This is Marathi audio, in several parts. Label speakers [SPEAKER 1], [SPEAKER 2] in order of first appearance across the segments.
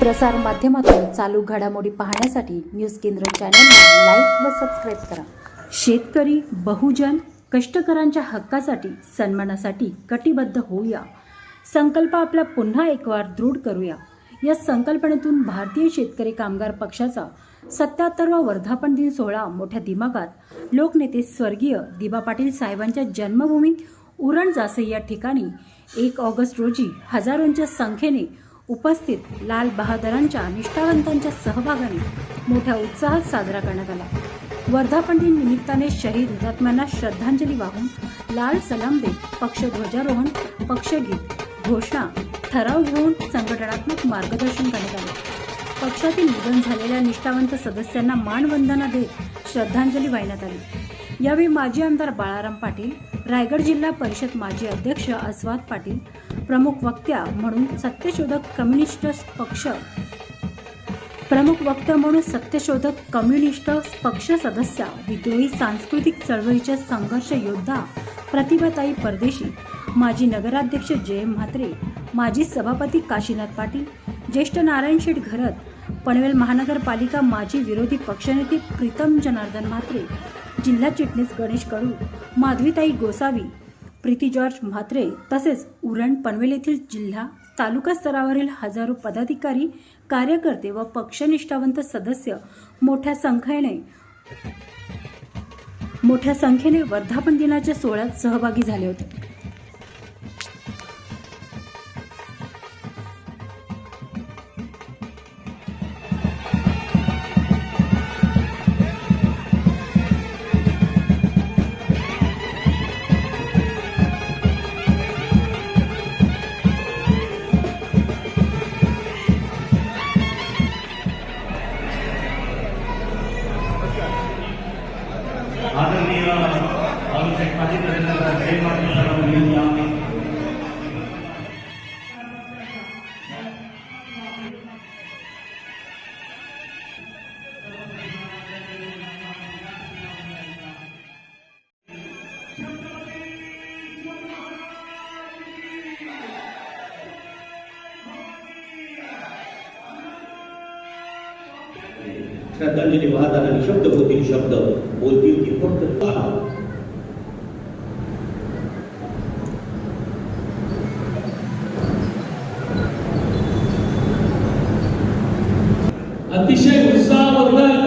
[SPEAKER 1] प्रसार माध्यमातून चालू घडामोडी पाहण्यासाठी न्यूज केंद्र चॅनलला लाईक व सबस्क्राईब करा. शेतकरी बहुजन कष्टकरांच्या हक्कासाठी सन्मानासाठी कटिबद्ध होऊया. संकल्प आपला पुन्हा एक वार दृढ करूया. या संकल्पनेतून भारतीय शेतकरी कामगार पक्षाचा सत्याहत्तरवा वर्धापन दिन सोहळा मोठ्या दिमागात. लोकनेते स्वर्गीय दिबा पाटील साहेबांच्या जन्मभूमी उरण जासई या ठिकाणी एक ऑगस्ट रोजी हजारोंच्या संख्येने उपस्थित लाल बहादरांच्या निष्ठावंतांच्या सहभागाने मोठ्या उत्साहात साजरा करण्यात आला. वर्धापन निमित्ताने शहीद हुतात्म्यांना श्रद्धांजली वाहून लाल सलाम देत पक्ष ध्वजारोहण पक्षगीत घोषणा ठराव घेऊन संघटनात्मक मार्गदर्शन करण्यात आले. पक्षातील निधन झालेल्या निष्ठावंत सदस्यांना मानवंदना देत श्रद्धांजली वाहण्यात आली. यावेळी माजी आमदार बाळाराम पाटील रायगड जिल्हा परिषद माजी अध्यक्ष अस्वाद पाटील प्रमुख वक्त्या म्हणून सत्यशोधक कम्युनिस्ट पक्ष प्रमुख वक्ता म्हणून सत्यशोधक कम्युनिस्ट पक्ष सदस्या विद्रोही सांस्कृतिक चळवळीच्या संघर्ष योद्धा प्रतिभाताई परदेशी माजी नगराध्यक्ष जयम म्हात्रे माजी सभापती काशीनाथ पाटील ज्येष्ठ नारायण शेठ घरत पनवेल महानगरपालिका माजी विरोधी पक्षनेते प्रीतम जनार्दन म्हात्रे जिल्हा चिटणीस गणेश कडू माधवीताई गोसावी प्रीती जॉर्ज म्हात्रे तसेच उरण पनवेल येथील जिल्हा तालुका स्तरावरील हजारो पदाधिकारी कार्यकर्ते व पक्षनिष्ठावंत सदस्य मोठ्या संख्येने मोठ्या संख्येने वर्धापन दिनाच्या सोहळ्यात सहभागी झाले होते.
[SPEAKER 2] बाळासाहेब पाटील यांचा जय माता सर्व मुलींना
[SPEAKER 3] श्रद्धांजली वाहताना निशब्द होतील शब्द बोलतील ती फक्त
[SPEAKER 4] अतिशय उत्साहवर्धक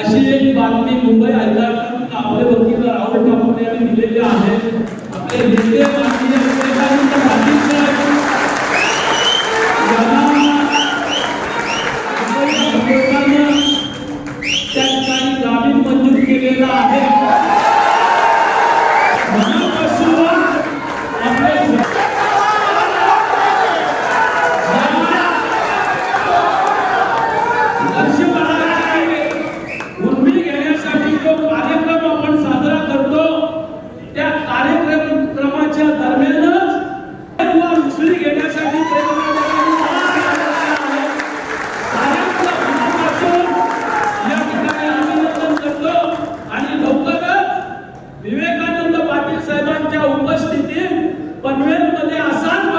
[SPEAKER 4] अशी एक बातमी मुंबई हायकोर्टातून आपले वकील राहुल ठाकरे यांनी दिलेली आहे. आपले नेते माननीय त्या ठिकाणी जामीन मंजूर केलेला आहे.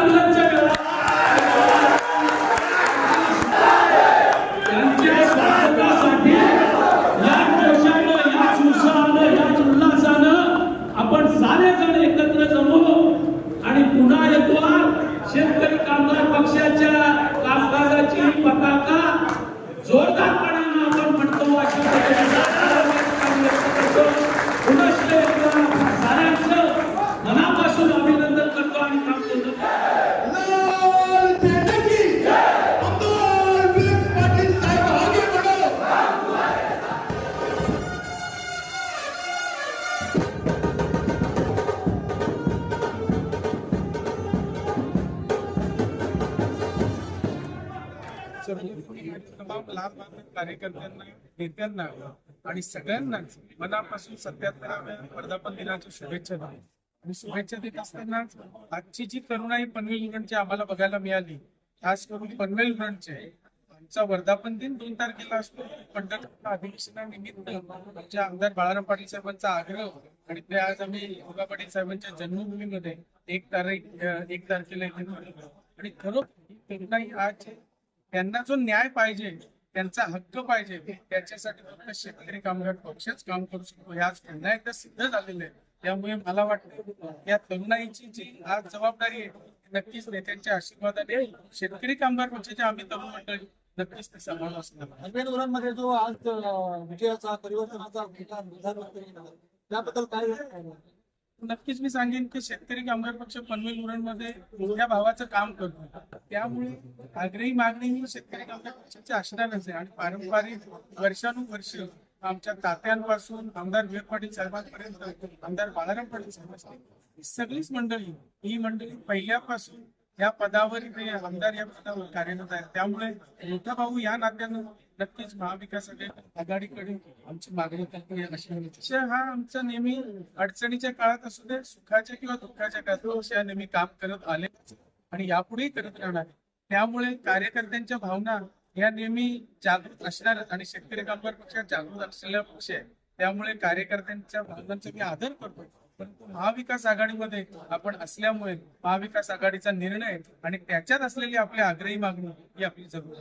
[SPEAKER 5] 안
[SPEAKER 6] तमाम म्हणजे लाभ कार्यकर्त्यांना नेत्यांना आणि सगळ्यांनाच मनापासून सत्याहत्तराव्या वर्धापन दिनाच्या शुभेच्छा देतो. आणि शुभेच्छा देत असताना आजची जी तरुणाई पनवेल उरणची आम्हाला बघायला मिळाली खास करून पनवेल उरणचे आमचा वर्धापन दिन दोन तारखेला असतो. पंढरपूरच्या अधिवेशनानिमित्त आमच्या आमदार बाळाराम पाटील साहेबांचा आग्रह आणि ते आज आम्ही योगा पाटील साहेबांच्या जन्मभूमीमध्ये एक तारीख एक तारखेला आणि खरोखर त्यांनाही तरुणाई आज त्यांना जो न्याय पाहिजे त्यांचा हक्क पाहिजे त्याच्यासाठी फक्त शेतकरी कामगार पक्षच काम करू शकतो. हे आज पुन्हा एकदा सिद्ध झालेलं आहे. त्यामुळे मला वाटतं या तरुणाईची जी आज जबाबदारी आहे नक्कीच नेत्यांच्या आशीर्वादाने शेतकरी कामगार पक्षाच्या आम्ही तरुण मंडळी नक्कीच ते सांभाळू असणार. मला
[SPEAKER 7] जो आज विजयाचा परिवर्तनाचा विधानमंत्री त्याबद्दल काय
[SPEAKER 6] नक्कीच मी सांगेन की शेतकरी कामगार पक्ष पनवेल उरणमध्ये मोठ्या भावाचं काम करतो त्यामुळे आग्रही मागणी ही शेतकरी कामगार पक्षाची असणारच आहे. आणि पारंपरिक वर्षानुवर्ष आमच्या तात्यांपासून आमदार विवेक पाटील साहेबांपर्यंत आमदार बाळाराम पाटील साहेबांपर्यंत सगळीच मंडळी ही मंडळी पहिल्यापासून या पदावर आमदार या पदावर कार्यरत आहेत. त्यामुळे मोठा भाऊ या नात्यानं नक्कीच महाविकास आघाडीकडे. आमची मागणी अशी हा आमचा नेहमी अडचणीच्या काळात असू दे सुखाच्या किंवा दुःखाच्या काळात नेहमी काम करत आले. आणि यापुढेही करत राहणार. त्यामुळे कार्यकर्त्यांच्या भावना या नेहमी जागृत असणार आणि शेतकरी कामगार पक्ष हा जागृत असलेला पक्ष आहे. त्यामुळे कार्यकर्त्यांच्या भावनांचा मी आदर करतो परंतु महाविकास आघाडीमध्ये आपण असल्यामुळे महाविकास आघाडीचा निर्णय आणि त्याच्यात असलेली आपली आग्रही मागणी ही आपली जरूर